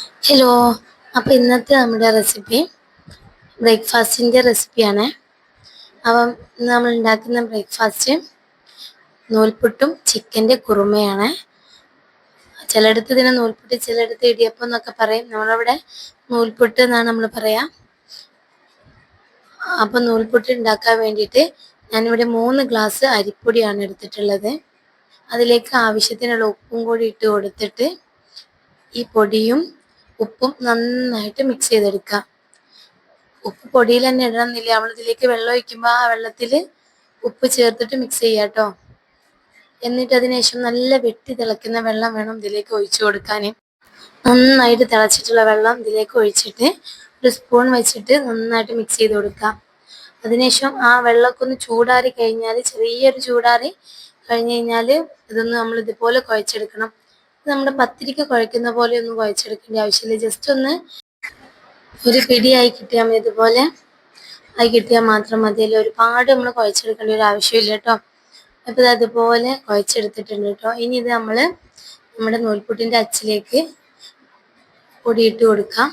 Hello അപ്പോൾ ഇന്നത്തെ നമ്മുടെ റെസിപ്പി ബ്രേക്ക്ഫാസ്റ്റിന്റെ റെസിപ്പിയാണ് അപ്പം നമ്മൾ ഉണ്ടാക്കുന്ന ബ്രേക്ക്ഫാസ്റ്റ് നൂൽപുട്ടും ചിക്കന്റെ കുറുമയാണ്. ചിലയിടത്ത് ഇതിനെ നൂൽപുട്ട് ചിലയിടത്ത് ഇടിയപ്പം എന്നൊക്കെ പറയും. നമ്മളവിടെ നൂൽപുട്ട് എന്നാണ് നമ്മൾ പറയാം. അപ്പം നൂൽപുട്ട് ഉണ്ടാക്കാൻ വേണ്ടിയിട്ട് ഞാനിവിടെ മൂന്ന് ഗ്ലാസ് അരിപ്പൊടിയാണ് എടുത്തിട്ടുള്ളത്. അതിലേക്ക് ആവശ്യത്തിനുള്ള ഉപ്പും കൂടി ഇട്ട് കൊടുത്തിട്ട് ഈ പൊടിയും ഉപ്പും നന്നായിട്ട് മിക്സ് ചെയ്തെടുക്കുക. ഉപ്പ് പൊടിയിൽ തന്നെ ഇടണമെന്നില്ല. നമ്മൾ ഇതിലേക്ക് വെള്ളം ഒഴിക്കുമ്പോൾ ആ വെള്ളത്തിൽ ഉപ്പ് ചേർത്തിട്ട് മിക്സ് ചെയ്യാം കേട്ടോ. എന്നിട്ട് അതിനുശേഷം നല്ല വെട്ടി തിളയ്ക്കുന്ന വെള്ളം വേണം ഇതിലേക്ക് ഒഴിച്ചു കൊടുക്കാൻ. നന്നായിട്ട് തിളച്ചിട്ടുള്ള വെള്ളം ഇതിലേക്ക് ഒഴിച്ചിട്ട് ഒരു സ്പൂൺ വെച്ചിട്ട് നന്നായിട്ട് മിക്സ് ചെയ്ത് കൊടുക്കാം അതിനുശേഷം ആ വെള്ളമൊക്കെ ഒന്ന് ചൂടാറി കഴിഞ്ഞാൽ ചെറിയൊരു ചൂടാറി കഴിഞ്ഞ് കഴിഞ്ഞാൽ ഇതൊന്ന് നമ്മൾ ഇതുപോലെ കുഴച്ചെടുക്കണം. നമ്മുടെ പത്തിരിക്ക് കുഴക്കുന്ന പോലെ ഒന്നും കുഴച്ചെടുക്കേണ്ട ആവശ്യമില്ല. ജസ്റ്റ് ഒന്ന് ഒരു പിടിയായി കിട്ടിയാൽ മതി. ഇതുപോലെ ആയി കിട്ടിയാൽ മാത്രം മതിയല്ലോ ഒരുപാട് നമ്മൾ കുഴച്ചെടുക്കേണ്ട ഒരു ആവശ്യമില്ല കേട്ടോ. അപ്പോൾ അതുപോലെ കുഴച്ചെടുത്തിട്ടുണ്ട് കേട്ടോ. ഇനി ഇത് നമ്മൾ നമ്മുടെ നൂൽപുട്ടിന്റെ അച്ചിലേക്ക് പൊടിയിട്ട് കൊടുക്കാം.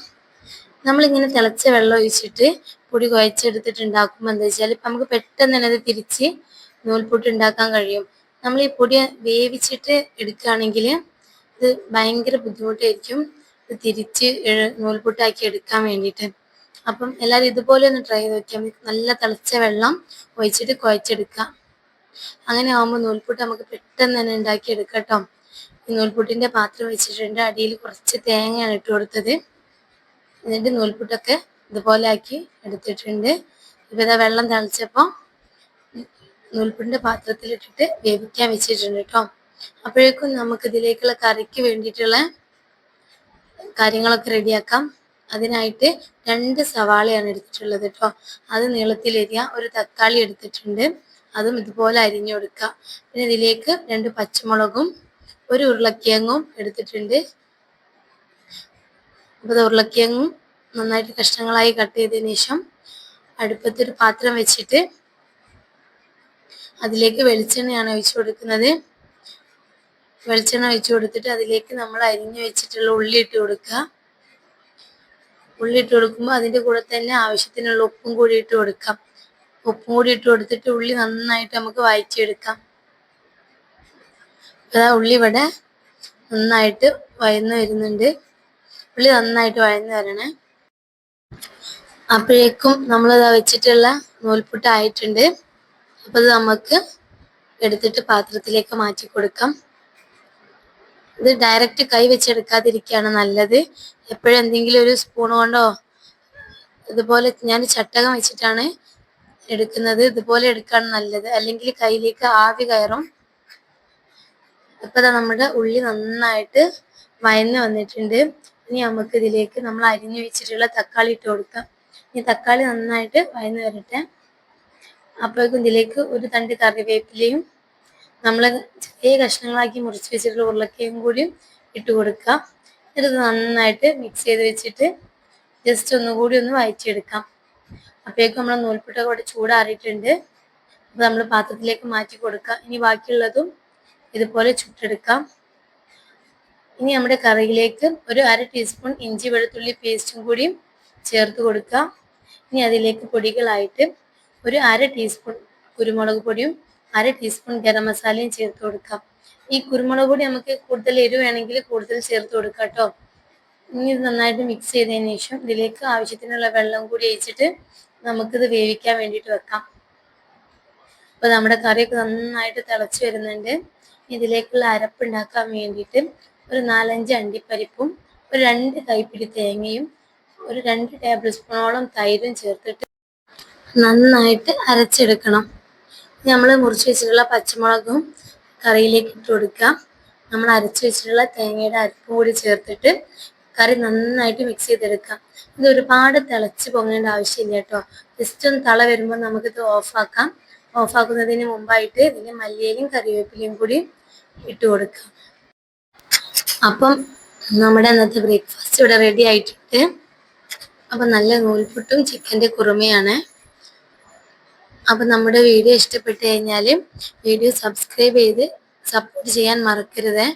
നമ്മളിങ്ങനെ തിളച്ച വെള്ളം ഒഴിച്ചിട്ട് പൊടി കുഴച്ചെടുത്തിട്ടുണ്ടാക്കുമ്പോൾ എന്താ വെച്ചാൽ ഇപ്പം നമുക്ക് പെട്ടെന്ന് തന്നെ അത് തിരിച്ച് നൂൽപുട്ട് ഉണ്ടാക്കാൻ കഴിയും. നമ്മൾ ഈ പൊടി വേവിച്ചിട്ട് എടുക്കുകയാണെങ്കിൽ ഇത് ഭയങ്കര ബുദ്ധിമുട്ടായിരിക്കും. ഇത് തിരിച്ച് നൂൽപുട്ടാക്കി എടുക്കാൻ വേണ്ടിയിട്ട്. അപ്പം എല്ലാവരും ഇതുപോലെ ഒന്ന് ട്രൈ ചെയ്ത് നോക്കിയാൽ മതി. നല്ല തിളച്ച വെള്ളം ഒഴിച്ചിട്ട് കുഴച്ചെടുക്കുക അങ്ങനെ ആകുമ്പോൾ നൂൽപുട്ട് നമുക്ക് പെട്ടെന്ന് തന്നെ ഉണ്ടാക്കി എടുക്കാം കേട്ടോ ഈ നൂൽപുട്ടിന്റെ പാത്രം വെച്ചിട്ടുണ്ട്. അടിയിൽ കുറച്ച് തേങ്ങയാണ് ഇട്ട് കൊടുത്തത്. എന്നിട്ട് നൂൽപുട്ടൊക്കെ ഇതുപോലെ ആക്കി എടുത്തിട്ടുണ്ട്. ഇപ്പം ഇതാ വെള്ളം തിളച്ചപ്പോൾ നൂൽപുട്ടിന്റെ പാത്രത്തിലിട്ടിട്ട് വേവിക്കാൻ വെച്ചിട്ടുണ്ട് കേട്ടോ അപ്പോഴേക്കും നമുക്ക് ഇതിലേക്കുള്ള കറിക്ക് വേണ്ടിയിട്ടുള്ള കാര്യങ്ങളൊക്കെ റെഡിയാക്കാം. അതിനായിട്ട് രണ്ട് സവാളയാണ് എടുത്തിട്ടുള്ളത് കേട്ടോ. അത് നീളത്തിലെരിയ ഒരു തക്കാളി എടുത്തിട്ടുണ്ട്. അതും ഇതുപോലെ അരിഞ്ഞു കൊടുക്കുക. പിന്നെ ഇതിലേക്ക് രണ്ട് പച്ചമുളകും ഒരു ഉരുളക്കിഴങ്ങും എടുത്തിട്ടുണ്ട്. അപ്പോൾ ഉരുളക്കിഴങ്ങും നന്നായിട്ട് കഷ്ണങ്ങളായി കട്ട് ചെയ്തതിന് ശേഷം അടുപ്പത്തൊരു പാത്രം വെച്ചിട്ട് അതിലേക്ക് വെളിച്ചെണ്ണയാണ് ഒഴിച്ചു കൊടുക്കുന്നത്. വെളിച്ചെണ്ണ ഒഴിച്ചു കൊടുത്തിട്ട് അതിലേക്ക് നമ്മൾ അരിഞ്ഞു വെച്ചിട്ടുള്ള ഉള്ളി ഇട്ട് കൊടുക്കുക. ഉള്ളി ഇട്ട് കൊടുക്കുമ്പോൾ അതിന്റെ കൂടെ തന്നെ ആവശ്യത്തിനുള്ള ഉപ്പും കൂടി ഇട്ട് കൊടുക്കാം. ഉപ്പും കൂടി ഇട്ട് കൊടുത്തിട്ട് ഉള്ളി നന്നായിട്ട് നമുക്ക് വായിച്ചെടുക്കാം അതാ ഉള്ളി ഇവിടെ നന്നായിട്ട് വയന്ന് വരുന്നുണ്ട്. ഉള്ളി നന്നായിട്ട് വഴന്ന് വരണേ. അപ്പോഴേക്കും നമ്മളിതാ വെച്ചിട്ടുള്ള നൂൽപുട്ട് ആയിട്ടുണ്ട്. അപ്പോൾ ഇത് നമുക്ക് എടുത്തിട്ട് പാത്രത്തിലേക്ക് മാറ്റി കൊടുക്കാം. ഇത് ഡയറക്റ്റ് കൈ വെച്ചെടുക്കാതിരിക്കുകയാണ് നല്ലത്. എപ്പോഴും എന്തെങ്കിലും ഒരു സ്പൂൺ കൊണ്ടോ ഇതുപോലെ ഞാൻ ചട്ടകം വെച്ചിട്ടാണ് എടുക്കുന്നത്. ഇതുപോലെ എടുക്കുകയാണ് നല്ലത്. അല്ലെങ്കിൽ കയ്യിലേക്ക് ആവി കയറും. ഇപ്പൊ നമ്മുടെ ഉള്ളി നന്നായിട്ട് വയന്ന് വന്നിട്ടുണ്ട്. ഇനി നമുക്ക് ഇതിലേക്ക് നമ്മൾ അരിഞ്ഞു വെച്ചിട്ടുള്ള തക്കാളി ഇട്ട് കൊടുക്കാം. ഇനി തക്കാളി നന്നായിട്ട് വയന്ന് വരട്ടെ. അപ്പോഴേക്കും ഇതിലേക്ക് ഒരു തണ്ട് കറിവേപ്പിലയും നമ്മൾ ചെറിയ കഷ്ണങ്ങളാക്കി മുറിച്ച് വെച്ചിട്ടുള്ള ഉരുളക്കയും കൂടി ഇട്ട് കൊടുക്കാം. എന്നിട്ട് നന്നായിട്ട് മിക്സ് ചെയ്ത് വെച്ചിട്ട് ജസ്റ്റ് ഒന്നുകൂടി ഒന്ന് വായിച്ചെടുക്കാം അപ്പോഴേക്കും നമ്മൾ നൂൽപ്പിട്ടൊക്കെ കൂടെ ചൂടാറിയിട്ടുണ്ട്. അപ്പോൾ നമ്മൾ പാത്രത്തിലേക്ക് മാറ്റി കൊടുക്കാം. ഇനി ബാക്കിയുള്ളതും ഇതുപോലെ ചുട്ടെടുക്കാം. ഇനി നമ്മുടെ കറിയിലേക്ക് ഒരു അര ടീസ്പൂൺ ഇഞ്ചി വെളുത്തുള്ളി പേസ്റ്റും കൂടിയും ചേർത്ത് കൊടുക്കാം. ഇനി അതിലേക്ക് പൊടികളായിട്ട് ഒരു അര ടീസ്പൂൺ കുരുമുളക് പൊടിയും അര ടീസ്പൂൺ ഗരം മസാലയും ചേർത്ത് കൊടുക്കാം. ഈ കുരുമുളക് പൊടി നമുക്ക് കൂടുതൽ എരിവ് വേണമെങ്കിൽ കൂടുതൽ ചേർത്ത് കൊടുക്കാം കേട്ടോ ഇനി ഇത് നന്നായിട്ട് മിക്സ് ചെയ്തതിന് ശേഷം ഇതിലേക്ക് ആവശ്യത്തിനുള്ള വെള്ളം കൂടി ഒഴിച്ചിട്ട് നമുക്കിത് വേവിക്കാൻ വേണ്ടിയിട്ട് വെക്കാം. അപ്പോൾ നമ്മുടെ കറിയൊക്കെ നന്നായിട്ട് തിളച്ച് വരുന്നുണ്ട്. ഇതിലേക്കുള്ള അരപ്പ് ഉണ്ടാക്കാൻ വേണ്ടിയിട്ട് ഒരു നാലഞ്ച് അണ്ടിപ്പരിപ്പും ഒരു രണ്ട് കൈപ്പിടി തേങ്ങയും ഒരു രണ്ട് ടേബിൾ സ്പൂണോളം തൈരും ചേർത്തിട്ട് നന്നായിട്ട് അരച്ചെടുക്കണം. നമ്മൾ മുറിച്ച് വെച്ചിട്ടുള്ള പച്ചമുളകും കറിയിലേക്ക് ഇട്ട് കൊടുക്കാം നമ്മൾ അരച്ച് വെച്ചിട്ടുള്ള തേങ്ങയുടെ അരപ്പും കൂടി ചേർത്തിട്ട് കറി നന്നായിട്ട് മിക്സ് ചെയ്തെടുക്കാം ഇത് ഒരുപാട് തിളച്ച് പൊങ്ങേണ്ട ആവശ്യമില്ല കേട്ടോ. ജസ്റ്റ് ഒന്ന് തള വരുമ്പോൾ നമുക്കിത് ഓഫാക്കാം ഓഫാക്കുന്നതിന് മുമ്പായിട്ട് ഇതിന് മല്ലിയിലും കറിവേപ്പിലയും കൂടി ഇട്ട് കൊടുക്കാം അപ്പം നമ്മുടെ ഇന്നത്തെ ബ്രേക്ക്ഫാസ്റ്റ് ഇവിടെ റെഡി ആയിട്ടുണ്ട്. അപ്പം നല്ല നൂൽപുട്ടും ചിക്കന്റെ കുറുമയാണ്. അപ്പം നമ്മുടെ വീഡിയോ ഇഷ്ടപ്പെട്ട് കഴിഞ്ഞാൽ വീഡിയോ സബ്സ്ക്രൈബ് ചെയ്ത് സപ്പോർട്ട് ചെയ്യാൻ മറക്കരുത്.